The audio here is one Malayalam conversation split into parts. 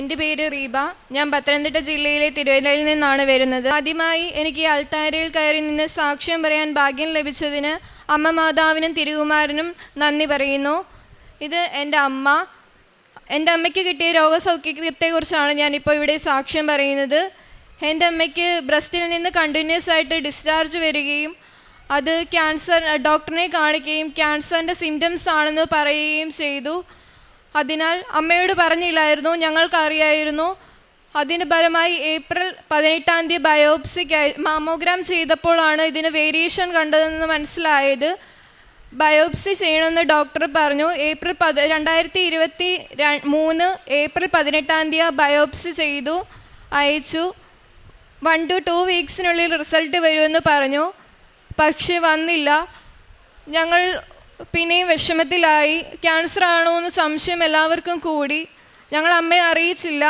എന്റെ പേര് റീബ. ഞാൻ പത്തനംതിട്ട ജില്ലയിലെ തിരുവല്ലയിൽ നിന്നാണ് വരുന്നത്. ആദ്യമായി എനിക്ക് അൽത്താരയിൽ കയറി നിന്ന് സാക്ഷ്യം പറയാൻ ഭാഗ്യം ലഭിച്ചതിന് അമ്മ മാതാവിനും തിരുകുമാരനും നന്ദി പറയുന്നു. ഇത് എന്റെ അമ്മ. എന്റെ അമ്മയ്ക്ക് കിട്ടിയ രോഗസൗഖ്യത്തെക്കുറിച്ചാണ് ഞാനിപ്പോൾ ഇവിടെ സാക്ഷ്യം പറയുന്നത്. എന്റെ അമ്മയ്ക്ക് ബ്രസ്റ്റിൽ നിന്ന് കണ്ടിന്യൂസ് ആയിട്ട് ഡിസ്ചാർജ് വരികയും അത് ക്യാൻസർ ഡോക്ടറിനെ കാണിക്കുകയും ക്യാൻസറിന്റെ സിംറ്റംസ് ആണെന്ന് പറയുകയും ചെയ്തു. അതിനാൽ അമ്മയോട് പറഞ്ഞില്ലായിരുന്നു ഞങ്ങൾക്കറിയായിരുന്നു. അതിന് ഫലമായി ഏപ്രിൽ പതിനെട്ടാം തീയതി ബയോപ്സിക്കായി മാമോഗ്രാം ചെയ്തപ്പോഴാണ് ഇതിന് വേരിയേഷൻ കണ്ടതെന്ന് മനസ്സിലായത്. ബയോപ്സി ചെയ്യണമെന്ന് ഡോക്ടർ പറഞ്ഞു. ഏപ്രിൽ പത് രണ്ടായിരത്തി ഇരുപത്തി മൂന്ന് ഏപ്രിൽ പതിനെട്ടാം തീയതി ബയോപ്സി ചെയ്തു അയച്ചു. വൺ ടു ടു വീക്സിനുള്ളിൽ റിസൾട്ട് വരുമെന്ന് പറഞ്ഞു. പക്ഷെ വന്നില്ല. ഞങ്ങൾ പിന്നെയും വിഷമത്തിലായി ക്യാൻസർ ആണോ എന്ന് സംശയം എല്ലാവർക്കും കൂടി. ഞങ്ങൾ അമ്മയെ അറിയിച്ചില്ല.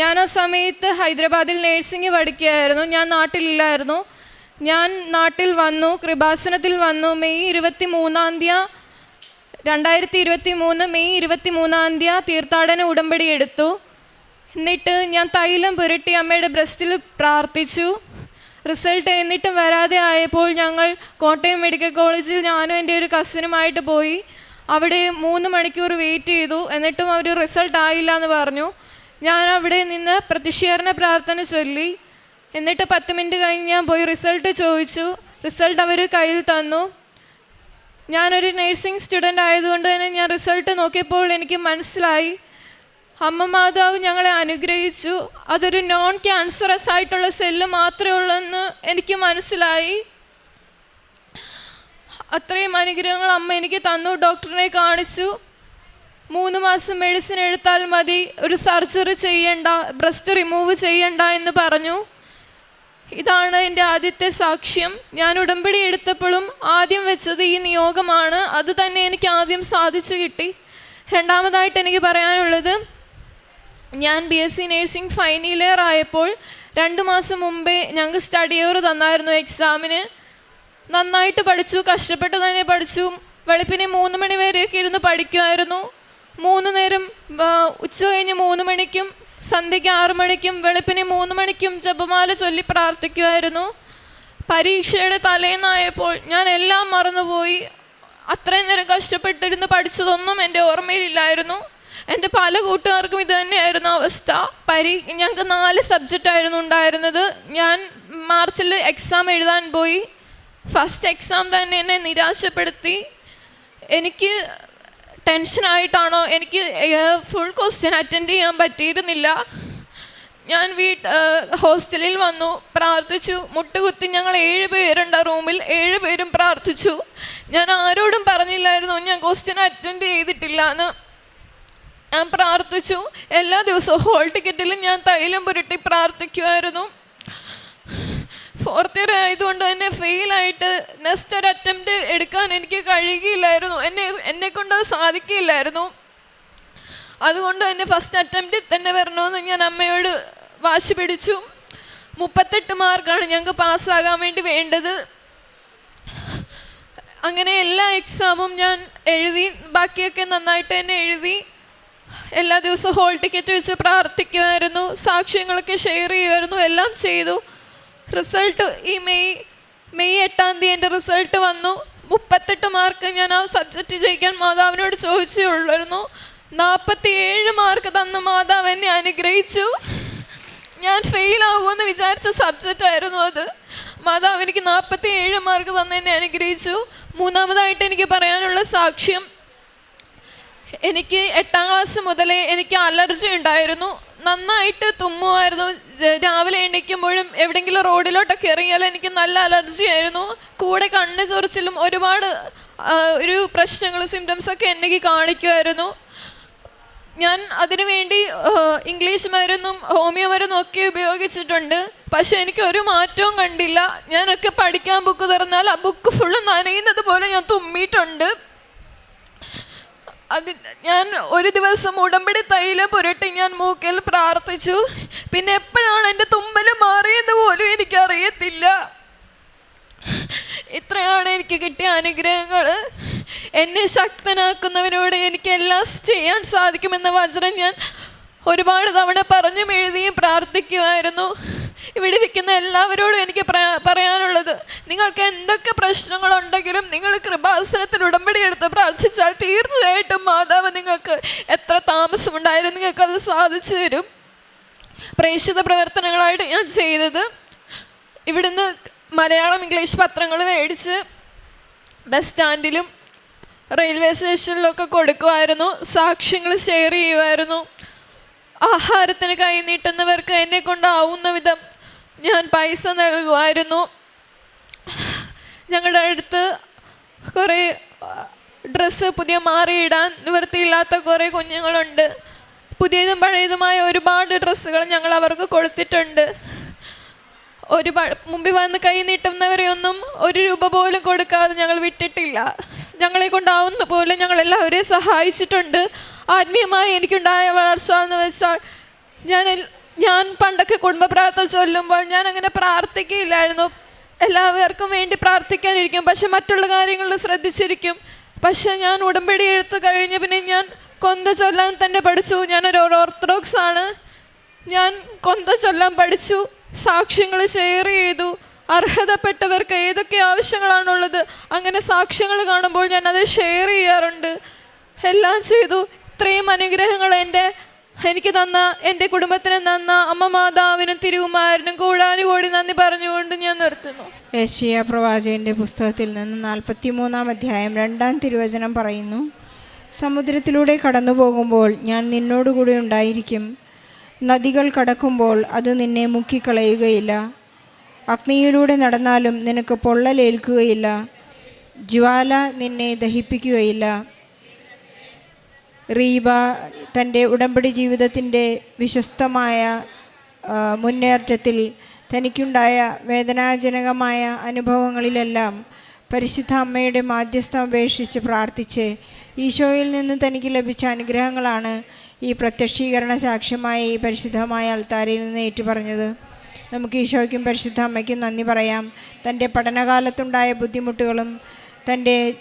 ഞാൻ ആ സമയത്ത് ഹൈദരാബാദിൽ നേഴ്സിംഗ് പഠിക്കുകയായിരുന്നു. ഞാൻ നാട്ടിലില്ലായിരുന്നു. ഞാൻ നാട്ടിൽ വന്നു കൃപാസനത്തിൽ വന്നു. മെയ് ഇരുപത്തി മൂന്നാം തീയതി രണ്ടായിരത്തി ഇരുപത്തി മൂന്ന് മെയ് ഇരുപത്തി മൂന്നാം തീയതി തീർത്ഥാടന ഉടമ്പടി എടുത്തു. എന്നിട്ട് ഞാൻ തൈലം പുരട്ടി അമ്മയുടെ ബ്രസ്റ്റിൽ പ്രാർത്ഥിച്ചു. റിസൾട്ട് എന്നിട്ടും വരാതെ ആയപ്പോൾ ഞങ്ങൾ കോട്ടയം മെഡിക്കൽ കോളേജിൽ ഞാനും എന്റെ ഒരു കസിനുമായിട്ട് പോയി. അവിടെ മൂന്ന് മണിക്കൂർ വെയിറ്റ് ചെയ്തു. എന്നിട്ടും അവർ റിസൾട്ട് ആയില്ല എന്ന് പറഞ്ഞു. ഞാൻ അവിടെ നിന്ന് പ്രതിഷേധന പ്രാർത്ഥന ചൊല്ലി. എന്നിട്ട് പത്ത് മിനിറ്റ് കഴിഞ്ഞ് ഞാൻ പോയി റിസൾട്ട് ചോദിച്ചു. റിസൾട്ട് അവർ കയ്യിൽ തന്നു. ഞാനൊരു നഴ്സിംഗ് സ്റ്റുഡന്റ് ആയതുകൊണ്ട് തന്നെ ഞാൻ റിസൾട്ട് നോക്കിയപ്പോൾ എനിക്ക് മനസ്സിലായി. അമ്മ മാതാവ് ഞങ്ങളെ അനുഗ്രഹിച്ചു. അതൊരു നോൺ ക്യാൻസറസ് ആയിട്ടുള്ള സെല്ല് മാത്രമേ ഉള്ളെന്ന് എനിക്ക് മനസ്സിലായി. അത്രയും അനുഗ്രഹങ്ങൾ അമ്മ എനിക്ക് തന്നു. ഡോക്ടറിനെ കാണിച്ചു. മൂന്ന് മാസം മെഡിസിൻ എടുത്താൽ മതി. ഒരു സർജറി ചെയ്യണ്ട ബ്രസ്റ്റ് റിമൂവ് ചെയ്യണ്ട എന്ന് പറഞ്ഞു. ഇതാണ് എന്റെ ആദ്യത്തെ സാക്ഷ്യം. ഞാൻ ഉടമ്പടി എടുത്തപ്പോഴും ആദ്യം വെച്ചത് ഈ നിയോഗമാണ്. അത് തന്നെ എനിക്ക് ആദ്യം സാധിച്ചു കിട്ടി. രണ്ടാമതായിട്ട് എനിക്ക് പറയാനുള്ളത് ഞാൻ B S C nursing final year ആയപ്പോൾ രണ്ട് മാസം മുമ്പേ ഞങ്ങൾക്ക് സ്റ്റഡി ഇയർ തന്നായിരുന്നു എക്സാമിന് നന്നായിട്ട് പഠിച്ചു കഷ്ടപ്പെട്ട് തന്നെ പഠിച്ചു. വെളുപ്പിനെ മൂന്ന് മണി വരെയൊക്കെ ഇരുന്ന് പഠിക്കുമായിരുന്നു. മൂന്ന് നേരം ഉച്ച കഴിഞ്ഞ് മൂന്ന് മണിക്കും സന്ധ്യയ്ക്ക് ആറ് മണിക്കും വെളുപ്പിനെ മൂന്ന് മണിക്കും ജപമാല ചൊല്ലി പ്രാർത്ഥിക്കുമായിരുന്നു. പരീക്ഷയുടെ തലേന്നായപ്പോൾ ഞാൻ എല്ലാം മറന്നുപോയി. അത്രയും നേരം കഷ്ടപ്പെട്ടിരുന്ന് പഠിച്ചതൊന്നും എന്റെ ഓർമ്മയിലില്ലായിരുന്നു. എന്റെ പല കൂട്ടുകാർക്കും ഇത് തന്നെയായിരുന്നു അവസ്ഥ. പരി ഞങ്ങൾക്ക് നാല് സബ്ജക്റ്റ് ആയിരുന്നു ഉണ്ടായിരുന്നത്. ഞാൻ മാർച്ചിൽ എക്സാം എഴുതാൻ പോയി. ഫസ്റ്റ് എക്സാം തന്നെ എന്നെ നിരാശപ്പെടുത്തി. എനിക്ക് ടെൻഷനായിട്ടാണോ എനിക്ക് ഫുൾ ക്വസ്റ്റ്യൻ അറ്റൻഡ് ചെയ്യാൻ പറ്റിയിരുന്നില്ല. ഞാൻ വീട്ട് ഹോസ്റ്റലിൽ വന്നു. പ്രാർത്ഥിച്ചു. മുട്ടുകുത്തി ഞങ്ങൾ ഏഴ് പേരുണ്ട് റൂമിൽ ഏഴ് പേരും പ്രാർത്ഥിച്ചു. ഞാൻ ആരോടും പറഞ്ഞില്ലായിരുന്നു. ഞാൻ ക്വസ്റ്റ്യൻ അറ്റൻഡ് ചെയ്തിട്ടില്ല എന്ന് ഞാൻ പ്രാർത്ഥിച്ചു. എല്ലാ ദിവസവും ഹോൾ ടിക്കറ്റിലും ഞാൻ തൈലം പുരട്ടി പ്രാർത്ഥിക്കുമായിരുന്നു ഫോർത്ത് ഇയർ ആയതുകൊണ്ട് തന്നെ ഫെയിലായിട്ട് നെക്സ്റ്റ് ഒരു അറ്റംപ്റ്റ് എടുക്കാൻ എനിക്ക് കഴിയുകയില്ലായിരുന്നു. എന്നെ എന്നെ കൊണ്ട് അത് സാധിക്കില്ലായിരുന്നു അതുകൊണ്ട് തന്നെ ഫസ്റ്റ് അറ്റംപ്റ്റിൽ തന്നെ വരണമെന്ന് ഞാൻ അമ്മയോട് വാശി പിടിച്ചു. മുപ്പത്തെട്ട് മാർക്കാണ് ഞങ്ങൾക്ക് പാസ്സാകാൻ വേണ്ടി വേണ്ടത്. അങ്ങനെ എല്ലാ എക്സാമും ഞാൻ എഴുതി ബാക്കിയൊക്കെ നന്നായിട്ട് തന്നെ എഴുതി. എല്ലാ ദിവസവും ഹോൾ ടിക്കറ്റ് വെച്ച് പ്രാർത്ഥിക്കുമായിരുന്നു സാക്ഷ്യങ്ങളൊക്കെ ഷെയർ ചെയ്യുമായിരുന്നു എല്ലാം ചെയ്തു. റിസൾട്ട് ഈ മെയ് മെയ് എട്ടാം തീയതി എന്റെ റിസൾട്ട് വന്നു. മുപ്പത്തെട്ട് മാർക്ക് ഞാൻ ആ സബ്ജക്റ്റ് ജയിക്കാൻ മാതാവിനോട് ചോദിച്ചേ ഉള്ളായിരുന്നു നാൽപ്പത്തി ഏഴ് മാർക്ക് തന്ന മാതാവ് എന്നെ അനുഗ്രഹിച്ചു. ഞാൻ ഫെയിൽ ആകുമെന്ന് വിചാരിച്ച സബ്ജക്റ്റ് ആയിരുന്നു അത്. മാതാവ് എനിക്ക് നാൽപ്പത്തി ഏഴ് മാർക്ക് തന്നെ എന്നെ അനുഗ്രഹിച്ചു. മൂന്നാമതായിട്ട് എനിക്ക് പറയാനുള്ള സാക്ഷ്യം എനിക്ക് എട്ടാം ക്ലാസ് മുതലേ എനിക്ക് അലർജി ഉണ്ടായിരുന്നു. നന്നായിട്ട് തുമ്മുമായിരുന്നു. രാവിലെ എണീക്കുമ്പോഴും എവിടെയെങ്കിലും റോഡിലോട്ടൊക്കെ ഇറങ്ങിയാൽ എനിക്ക് നല്ല അലർജി ആയിരുന്നു. കൂടെ കണ്ണ് ചൊറിച്ചിലും ഒരുപാട് ഒരു പ്രശ്നങ്ങൾ സിംറ്റംസൊക്കെ എനിക്ക് കാണിക്കുമായിരുന്നു. ഞാൻ അതിനുവേണ്ടി ഇംഗ്ലീഷ് മരുന്നും ഹോമിയോ മരുന്നും ഒക്കെ ഉപയോഗിച്ചിട്ടുണ്ട്. പക്ഷെ എനിക്ക് ഒരു മാറ്റവും കണ്ടില്ല. ഞാനൊക്കെ പഠിക്കാൻ ബുക്ക് തുറന്നാൽ ആ ബുക്ക് ഫുള്ള് നനയുന്നത് പോലെ ഞാൻ തുമ്മിയിട്ടുണ്ട്. അത് ഞാൻ ഒരു ദിവസം ഉടമ്പടി തൈല പുരട്ടി ഞാൻ മൂക്കിൽ പ്രാർത്ഥിച്ചു. പിന്നെ എപ്പോഴാണ് എന്റെ തുമ്മൽ മാറിയെന്ന് പോലും എനിക്കറിയത്തില്ല. ഇത്രയാണ് എനിക്ക് കിട്ടിയ അനുഗ്രഹങ്ങൾ. എന്നെ ശക്തനാക്കുന്നവരോട് എനിക്ക് എല്ലാം ചെയ്യാൻ സാധിക്കുമെന്ന വചനം ഞാൻ ഒരുപാട് തവണ പറഞ്ഞും എഴുതിയും പ്രാർത്ഥിക്കുമായിരുന്നു. ഇവിടെ ഇരിക്കുന്ന എല്ലാവരോടും എനിക്ക് പറയാനുള്ളത് നിങ്ങൾക്ക് എന്തൊക്കെ പ്രശ്നങ്ങളുണ്ടെങ്കിലും നിങ്ങൾ കൃപാസനത്തിൽ ഉടമ്പടി എടുത്ത് പ്രാർത്ഥിച്ചാൽ തീർച്ചയായിട്ടും മാതാവ് നിങ്ങൾക്ക് എത്ര താമസമുണ്ടായാലും നിങ്ങൾക്ക് അത് സാധിച്ചു തരും. പ്രേക്ഷിത പ്രവർത്തനങ്ങളായിട്ട് ഞാൻ ചെയ്തത്. ഇവിടുന്ന് മലയാളം ഇംഗ്ലീഷ് പത്രങ്ങൾ മേടിച്ച് ബസ് സ്റ്റാൻഡിലും റെയിൽവേ സ്റ്റേഷനിലൊക്കെ കൊടുക്കുമായിരുന്നു. സാക്ഷ്യങ്ങൾ ഷെയർ ചെയ്യുമായിരുന്നു. ആഹാരത്തിന് കൈ നീട്ടുന്നവർക്ക് എന്നെ കൊണ്ടാവുന്ന വിധം ഞാൻ പൈസ നൽകുമായിരുന്നു. ഞങ്ങളുടെ അടുത്ത് കുറേ ഡ്രസ്സ് പുതിയ മാറിയിടാൻ നിവൃത്തിയില്ലാത്ത കുറേ കുഞ്ഞുങ്ങളുണ്ട്. പുതിയതും പഴയതുമായ ഒരുപാട് ഡ്രസ്സുകൾ ഞങ്ങൾ അവർക്ക് കൊടുത്തിട്ടുണ്ട്. ഒരു മുമ്പിൽ വന്ന് കൈ നീട്ടുന്നവരെ ഒന്നും ഒരു രൂപ പോലും കൊടുക്കാതെ ഞങ്ങൾ വിട്ടിട്ടില്ല. ഞങ്ങളെ കൊണ്ടാവുന്ന പോലെ ഞങ്ങൾ എല്ലാവരെയും സഹായിച്ചിട്ടുണ്ട്. ആത്മീയമായി എനിക്കുണ്ടായ വളർച്ച എന്ന് വെച്ചാൽ ഞാൻ ഞാൻ പണ്ടൊക്കെ കുടുംബ പ്രാർത്ഥന ചൊല്ലുമ്പോൾ ഞാൻ അങ്ങനെ പ്രാർത്ഥിക്കുകയില്ലായിരുന്നു എല്ലാവർക്കും വേണ്ടി പ്രാർത്ഥിക്കാനിരിക്കും. പക്ഷെ മറ്റുള്ള കാര്യങ്ങളിൽ ശ്രദ്ധിച്ചിരിക്കും. പക്ഷെ ഞാൻ ഉടമ്പടി എഴുത്ത് കഴിഞ്ഞ പിന്നെ ഞാൻ കൊന്ത ചൊല്ലാൻ തന്നെ പഠിച്ചു. ഞാനൊരു ഓർത്തഡോക്സ് ആണ്. ഞാൻ കൊന്ത ചൊല്ലാൻ പഠിച്ചു. സാക്ഷ്യങ്ങൾ ഷെയർ ചെയ്തു. അർഹതപ്പെട്ടവർക്ക് ഏതൊക്കെ ആവശ്യങ്ങളാണുള്ളത് അങ്ങനെ സാക്ഷ്യങ്ങൾ കാണുമ്പോൾ ഞാനത് ഷെയർ ചെയ്യാറുണ്ട്. എല്ലാം ചെയ്തു. ഇത്രയും അനുഗ്രഹങ്ങൾ എന്റെ എനിക്ക് തന്ന എന്റെ കുടുംബത്തിന് തന്ന അമ്മ മാതാവിനും തിരുവുമാരനും കൂടാനും കൂടി നന്ദി പറഞ്ഞുകൊണ്ട് ഞാൻ നിർത്തുന്നു. ഏഷ്യ പ്രവാചകന്റെ പുസ്തകത്തിൽ നിന്ന് നാൽപ്പത്തി മൂന്നാം അധ്യായം രണ്ടാം തിരുവചനം പറയുന്നു. സമുദ്രത്തിലൂടെ കടന്നു പോകുമ്പോൾ ഞാൻ നിന്നോടുകൂടി ഉണ്ടായിരിക്കും. നദികൾ കടക്കുമ്പോൾ അത് നിന്നെ മുക്കിക്കളയുകയില്ല. അഗ്നിയിലൂടെ നടന്നാലും നിനക്ക് പൊള്ളലേൽക്കുകയില്ല. ജ്വാല നിന്നെ ദഹിപ്പിക്കുകയില്ല. റീബ തന്റെ ഉടമ്പടി ജീവിതത്തിന്റെ വിശ്വസ്തമായ മുന്നേറ്റത്തിൽ തനിക്കുണ്ടായ വേദനാജനകമായ അനുഭവങ്ങളിലെല്ലാം പരിശുദ്ധ അമ്മയുടെ മാധ്യസ്ഥം അപേക്ഷിച്ച് പ്രാർത്ഥിച്ച് ഈശോയിൽ നിന്ന് തനിക്ക് ലഭിച്ച അനുഗ്രഹങ്ങളാണ് ഈ പ്രത്യക്ഷീകരണ സാക്ഷ്യമായ ഈ പരിശുദ്ധമായ അൾത്താരയിൽ നിന്ന് ഏറ്റുപറഞ്ഞത്. നമുക്ക് ഈശോയ്ക്കും പരിശുദ്ധ അമ്മയ്ക്കും നന്ദി പറയാം. തന്റെ പഠനകാലത്തുണ്ടായ ബുദ്ധിമുട്ടുകളും തന്റെ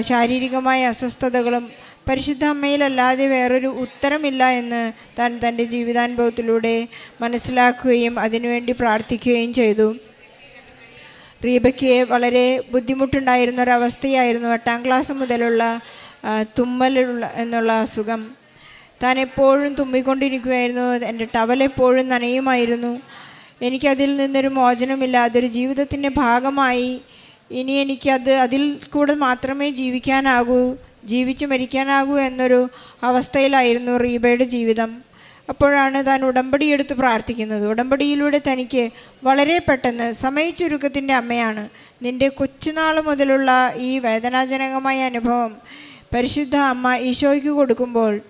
ശാരീരികമായ അസ്വസ്ഥതകളും പരിശുദ്ധ അമ്മയിലല്ലാതെ വേറൊരു ഉത്തരമില്ല എന്ന് താൻ തന്റെ ജീവിതാനുഭവത്തിലൂടെ മനസ്സിലാക്കുകയും അതിനുവേണ്ടി പ്രാർത്ഥിക്കുകയും ചെയ്തു. റീബയ്ക്ക് വളരെ ബുദ്ധിമുട്ടുണ്ടായിരുന്ന ഒരവസ്ഥയായിരുന്നു എട്ടാം ക്ലാസ് മുതലുള്ള തുമ്മലുള്ള എന്നുള്ള അസുഖം. താൻ എപ്പോഴും തുമ്മിക്കൊണ്ടിരിക്കുമായിരുന്നു എന്റെ ടവൽ എപ്പോഴും നനയുമായിരുന്നു. എനിക്കതിൽ നിന്നൊരു മോചനമില്ല അതൊരു ജീവിതത്തിന്റെ ഭാഗമായി. ഇനി എനിക്കത് അതിൽ കൂടെ മാത്രമേ ജീവിക്കാനാകൂ. ജീവിച്ചു മരിക്കാനാകൂ എന്നൊരു അവസ്ഥയിലായിരുന്നു റീബയുടെ ജീവിതം. അപ്പോഴാണ് താൻ ഉടമ്പടി എടുത്ത് പ്രാർത്ഥിക്കുന്നത്. ഉടമ്പടിയിലൂടെ തനിക്ക് വളരെ പെട്ടെന്ന് സമയച്ചുരുക്കത്തിന്റെ അമ്മയാണ്. നിന്റെ കൊച്ചുനാൾ മുതലുള്ള ഈ വേദനാജനകമായ അനുഭവം പരിശുദ്ധ അമ്മ ഈശോയ്ക്ക് കൊടുക്കുമ്പോൾ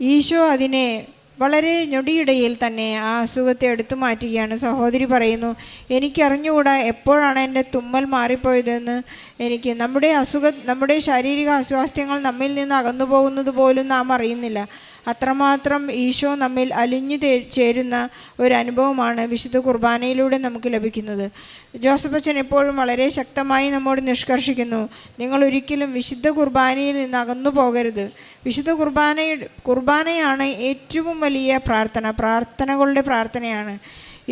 ഈശോ അതിനെ വളരെ ഞൊടിയിടയിൽ തന്നെ ആ അസുഖത്തെ എടുത്തു മാറ്റുകയാണ്. സഹോദരി പറയുന്നു എനിക്കറിഞ്ഞുകൂടാ എപ്പോഴാണ് എന്റെ തുമ്മൽ മാറിപ്പോയതെന്ന്. എനിക്ക് നമ്മുടെ അസുഖ നമ്മുടെ ശാരീരിക അസ്വാസ്ഥ്യങ്ങൾ നമ്മിൽ നിന്ന് അകന്നു പോകുന്നത് പോലും നാം അറിയുന്നില്ല. അത്രമാത്രം ഈശോ നമ്മിൽ അലിഞ്ഞു ചേരുന്ന ഒരു അനുഭവമാണ് വിശുദ്ധ കുർബാനയിലൂടെ നമുക്ക് ലഭിക്കുന്നത്. ജോസഫ് അച്ഛൻ എപ്പോഴും വളരെ ശക്തമായി നമ്മോട് നിഷ്കർഷിക്കുന്നു. നിങ്ങൾ ഒരിക്കലും വിശുദ്ധ കുർബാനയിൽ നിന്ന് അകന്നു പോകരുത്. വിശുദ്ധ കുർബാനയുടെ കുർബാനയാണ് ഏറ്റവും വലിയ പ്രാർത്ഥന പ്രാർത്ഥനകളുടെ പ്രാർത്ഥനയാണ്.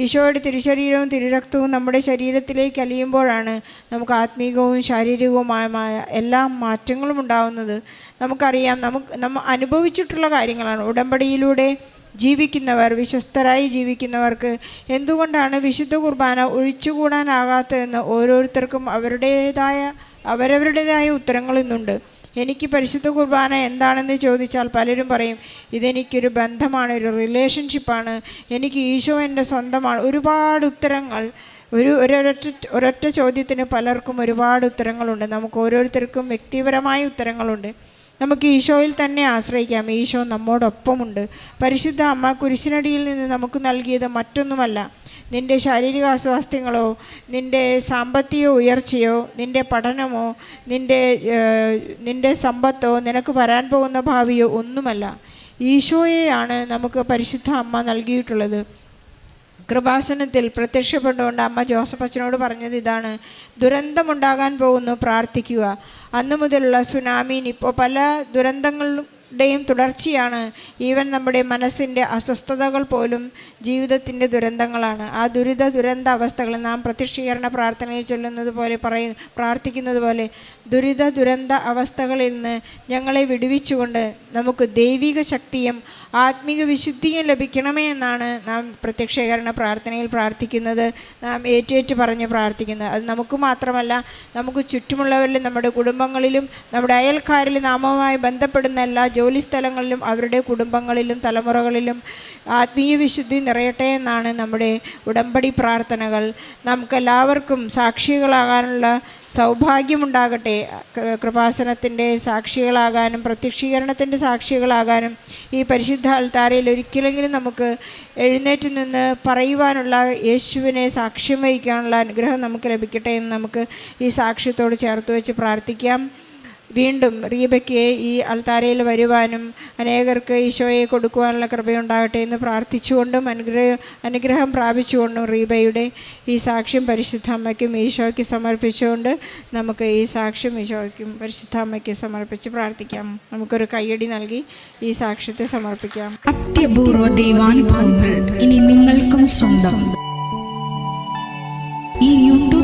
ഈശോയുടെ തിരുശരീരവും തിരുരക്തവും നമ്മുടെ ശരീരത്തിലേക്ക് അലിയുമ്പോഴാണ് നമുക്ക് ആത്മീകവും ശാരീരികവുമായ എല്ലാ മാറ്റങ്ങളും ഉണ്ടാകുന്നത് നമുക്കറിയാം നമുക്ക് നമ്മൾ അനുഭവിച്ചിട്ടുള്ള കാര്യങ്ങളാണ്. ഉടമ്പടിയിലൂടെ ജീവിക്കുന്നവർ വിശ്വസ്തരായി ജീവിക്കുന്നവർക്ക് എന്തുകൊണ്ടാണ് വിശുദ്ധ കുർബാന ഒഴിച്ചുകൂടാനാകാത്തതെന്ന് ഓരോരുത്തർക്കും അവരുടേതായ അവരവരുടേതായ ഉത്തരങ്ങൾ ഇന്നുണ്ട്. എനിക്ക് പരിശുദ്ധ കുർബാന എന്താണെന്ന് ചോദിച്ചാൽ പലരും പറയും ഇതെനിക്കൊരു ബന്ധമാണ് ഒരു റിലേഷൻഷിപ്പാണ് എനിക്ക് ഈശോ എന്റെ സ്വന്തമാണ്. ഒരുപാട് ഉത്തരങ്ങൾ ഒരു ഒരൊറ്റ ഒരൊറ്റ ചോദ്യത്തിന് പലർക്കും ഒരുപാട് ഉത്തരങ്ങളുണ്ട്. നമുക്ക് ഓരോരുത്തർക്കും വ്യക്തിപരമായ ഉത്തരങ്ങളുണ്ട്. നമുക്ക് ഈശോയിൽ തന്നെ ആശ്രയിക്കാം. ഈശോ നമ്മോടൊപ്പമുണ്ട്. പരിശുദ്ധ അമ്മ കുരിശിനടിയിൽ നിന്ന് നമുക്ക് നൽകിയത് മറ്റൊന്നുമല്ല. നിന്റെ ശാരീരിക അസ്വാസ്ഥ്യങ്ങളോ നിന്റെ സാമ്പത്തിക ഉയർച്ചയോ നിന്റെ പഠനമോ നിന്റെ നിന്റെ സമ്പത്തോ നിനക്ക് വരാൻ പോകുന്ന ഭാവിയോ ഒന്നുമല്ല. ഈശോയെയാണ് നമുക്ക് പരിശുദ്ധ അമ്മ നൽകിയിട്ടുള്ളത്. കൃപാസനത്തിൽ പ്രത്യക്ഷപ്പെട്ടുകൊണ്ട് അമ്മ ജോസഫ് അച്ഛനോട് പറഞ്ഞത് ഇതാണ്. ദുരന്തമുണ്ടാകാൻ പോകുന്നു പ്രാർത്ഥിക്കുക. അന്നു മുതലുള്ള സുനാമി ഇപ്പോൾ പല ദുരന്തങ്ങളിലും ടെയും തുടർച്ചയാണ്. ഈവൻ നമ്മുടെ മനസ്സിന്റെ അസ്വസ്ഥതകൾ പോലും ജീവിതത്തിന്റെ ദുരന്തങ്ങളാണ്. ആ ദുരിത ദുരന്ത അവസ്ഥകൾ നാം പ്രത്യക്ഷീകരണ പ്രാർത്ഥനയിൽ ചൊല്ലുന്നത് പോലെ പറയും പ്രാർത്ഥിക്കുന്നത് പോലെ ദുരിത ദുരന്ത അവസ്ഥകളിൽ നിന്ന് ഞങ്ങളെ വിടുവിച്ചുകൊണ്ട് നമുക്ക് ദൈവിക ശക്തിയും ആത്മീക വിശുദ്ധിയും ലഭിക്കണമേ എന്നാണ് നാം പ്രത്യക്ഷീകരണ പ്രാർത്ഥനയിൽ പ്രാർത്ഥിക്കുന്നത്. നാം ഏറ്റേറ്റ് പറഞ്ഞ് പ്രാർത്ഥിക്കുന്നത്. അത് നമുക്ക് മാത്രമല്ല നമുക്ക് ചുറ്റുമുള്ളവരിലും നമ്മുടെ കുടുംബങ്ങളിലും നമ്മുടെ അയൽക്കാരിലും നാമവുമായി ബന്ധപ്പെടുന്ന എല്ലാ ജോലി സ്ഥലങ്ങളിലും അവരുടെ കുടുംബങ്ങളിലും തലമുറകളിലും ആത്മീയ വിശുദ്ധി നിറയട്ടെ എന്നാണ് നമ്മുടെ ഉടമ്പടി പ്രാർത്ഥനകൾ. നമുക്കെല്ലാവർക്കും സാക്ഷികളാകാനുള്ള സൗഭാഗ്യമുണ്ടാകട്ടെ. കൃപാസനത്തിന്റെ സാക്ഷികളാകാനും പ്രത്യക്ഷീകരണത്തിന്റെ സാക്ഷികളാകാനും ഈ പരിശുദ്ധ അൾത്താരയിൽ ഒരിക്കലെങ്കിലും നമുക്ക് എഴുന്നേറ്റ് നിന്ന് പറയുവാനുള്ള യേശുവിനെ സാക്ഷ്യം വഹിക്കാനുള്ള അനുഗ്രഹം നമുക്ക് ലഭിക്കട്ടെ എന്ന് നമുക്ക് ഈ സാക്ഷ്യത്തോട് ചേർത്ത് വെച്ച് പ്രാർത്ഥിക്കാം. വീണ്ടും റീബയ്ക്ക് ഈ അൾത്താരയിൽ വരുവാനും അനേകർക്ക് ഈശോയെ കൊടുക്കുവാനുള്ള കൃപയുണ്ടാകട്ടെ എന്ന് പ്രാർത്ഥിച്ചുകൊണ്ടും അനുഗ്രഹ അനുഗ്രഹം പ്രാപിച്ചുകൊണ്ടും റീബയുടെ ഈ സാക്ഷ്യം പരിശുദ്ധ അമ്മയ്ക്കും ഈശോയ്ക്ക് സമർപ്പിച്ചുകൊണ്ട് നമുക്ക് ഈ സാക്ഷ്യം ഈശോയ്ക്കും പരിശുദ്ധ അമ്മയ്ക്ക് സമർപ്പിച്ച് പ്രാർത്ഥിക്കാം. നമുക്കൊരു കയ്യടി നൽകി ഈ സാക്ഷ്യത്തെ സമർപ്പിക്കാം. അത്യപൂർവ ദൈവാനുഭവങ്ങൾ ഇനി നിങ്ങൾക്കും സ്വന്തം. ഈ